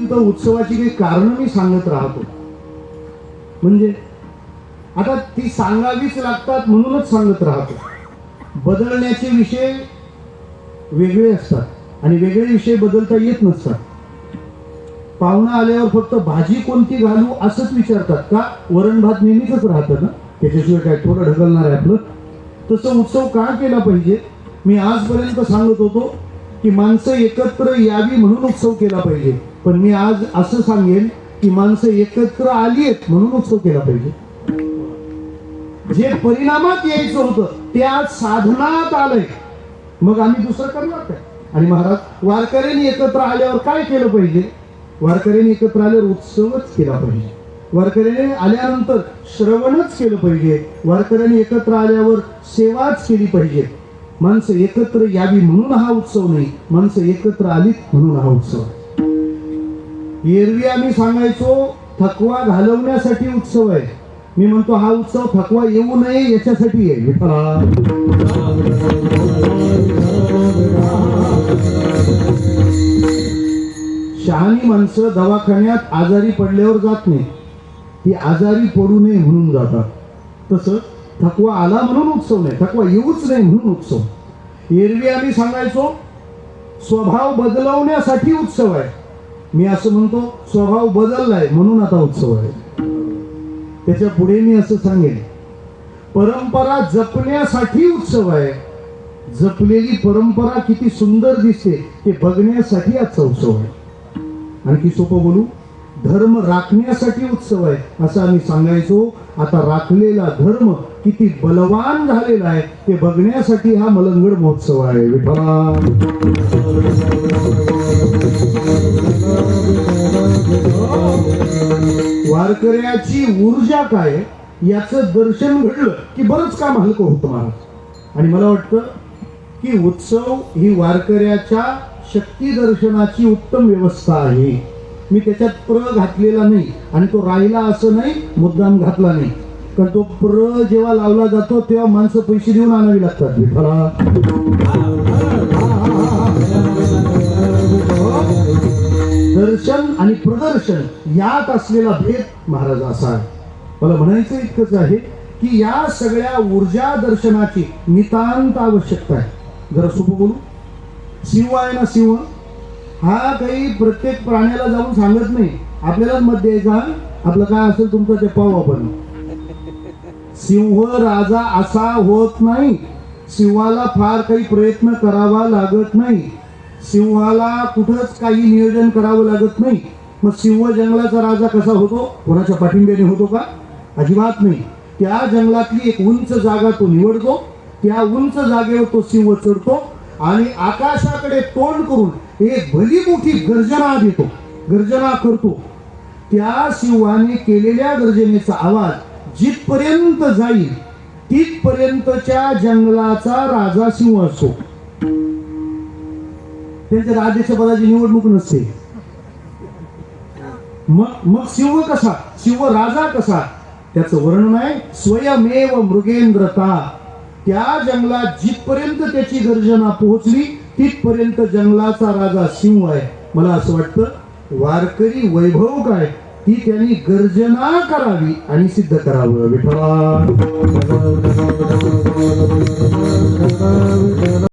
उत्सवाची काही कारण मी सांगत राहतो. म्हणजे आता ती सांगावीच लागतात म्हणूनच सांगत राहतो. बदलण्याचे विषय वेगळे असतात आणि वेगळे विषय बदलता येत नसतात. पाहुणा आल्यावर फक्त भाजी कोणती घालू असंच विचारतात का? वरण भात नेहमीच राहतं ना? त्याच्याशिवाय काय थोडं ढकलणार आहे आपलं? तसं उत्सव का केला पाहिजे? मी आजपर्यंत सांगत होतो की माणसं एकत्र यावी म्हणून उत्सव केला पाहिजे. पण मी आज असं सांगेन की माणसं एकत्र आली आहेत म्हणून उत्सव केला पाहिजे. जे परिणामात यायचं होतं ते आज साधनात आलंय. मग आम्ही दुसरं करणार काय? आणि महाराज वारकऱ्यांनी एकत्र आल्यावर काय केलं पाहिजे? वारकऱ्यांनी एकत्र आल्यावर उत्सवच केला पाहिजे. वारकऱ्याने आल्यानंतर श्रवणच केलं पाहिजे. वारकऱ्यांनी एकत्र आल्यावर सेवाच केली पाहिजे. माणसं एकत्र यावी म्हणून हा उत्सव नाही माणसं एकत्र आलीत म्हणून हा उत्सव. एरवी आम्ही सांगायचो थकवा घालवण्यासाठी उत्सव आहे. मी म्हणतो हा उत्सव थकवा येऊ नये याच्यासाठी आहे. विठ्ठला. शहाणी माणसं दवाखान्यात आजारी पडल्यावर जात नाही. ती आजारी पडू नये म्हणून जातात. तसंच थकवा आला म्हणून उत्सव नाही थकवा येऊच नाही म्हणून उत्सव. एरवी आम्ही सांगायचो स्वभाव बदलवण्यासाठी उत्सव आहे. मी असं म्हणतो स्वभाव बदललाय म्हणून आता उत्सव आहे. त्याच्या पुढे मी असं सांगेन परंपरा जपण्यासाठी उत्सव आहे. जपलेली परंपरा किती सुंदर दिसते ते बघण्यासाठी आजचा उत्सव आहे. आणखी सोपं बोलू? धर्म राखण्यासाठी उत्सव आहे असं आम्ही सांगायचो. आता राखलेला धर्म किती बलवान झालेला आहे ते बघण्यासाठी हा मलंगड महोत्सव आहे. विठ्ठला वारकऱ्याची ऊर्जा काय याचं दर्शन घडलं की बरंच काम हलकं होतं महाराज. आणि मला वाटतं की उत्सव ही वारकऱ्याच्या शक्ती दर्शनाची उत्तम व्यवस्था आहे. मी त्याच्यात प्र घातलेला नाही आणि तो राहिला असं नाही मुद्दाम घातला नाही. कारण तो प्र जेव्हा लावला जातो तेव्हा माणसं पैसे देऊन आणावी लागतात. विठ्ठला. दर्शन आणि प्रदर्शन यात असलेला भेद महाराज असा आहे. मला म्हणायचं इतकंच आहे की या सगळ्या ऊर्जा दर्शनाची नितांत आवश्यकता आहे. जरा सुप बोलू? शिव आहे ना शिव? हा काही प्रत्येक प्राण्याला जाऊन सांगत नाही. आपल्यालाच मत द्यायचा आपलं काय असेल तुमचं ते पाहू आपण. सिंह राजा असा होत नाही. सिंहाला फार काही प्रयत्न करावा लागत नाही. सिंहाला कुठंच काही नियोजन करावं लागत नाही. मग सिंह जंगलाचा राजा कसा होतो? कोणाच्या पाठिंब्याने होतो का? अजिबात नाही. त्या जंगलातली एक उंच जागा तो निवडतो. त्या उंच जागेवर तो सिंह चढतो. आणि आकाशाकडे तोंड करून एक भली मोठी गर्जना देतो. गर्जना करतो. त्या सिंहाने केलेल्या गर्जनेचा आवाज जिथपर्यंत जाईल तिथपर्यंतच्या जंगलाचा राजा सिंह असतो त्यांच्या राजाच्या पदाची निवडणूक नसते. मग मग सिंह कसा? सिंह राजा कसा? त्याचं वर्णन आहे स्वयमेव मृगेंद्रता. त्या जंगलात जिथपर्यंत त्याची गर्जना पोहोचली तिथपर्यंत जंगलाचा राजा सिंह आहे. मला असं वाटतं वारकरी वैभव काय ती त्यांनी गर्जना करावी आणि सिद्ध करावं. विठ्ठला.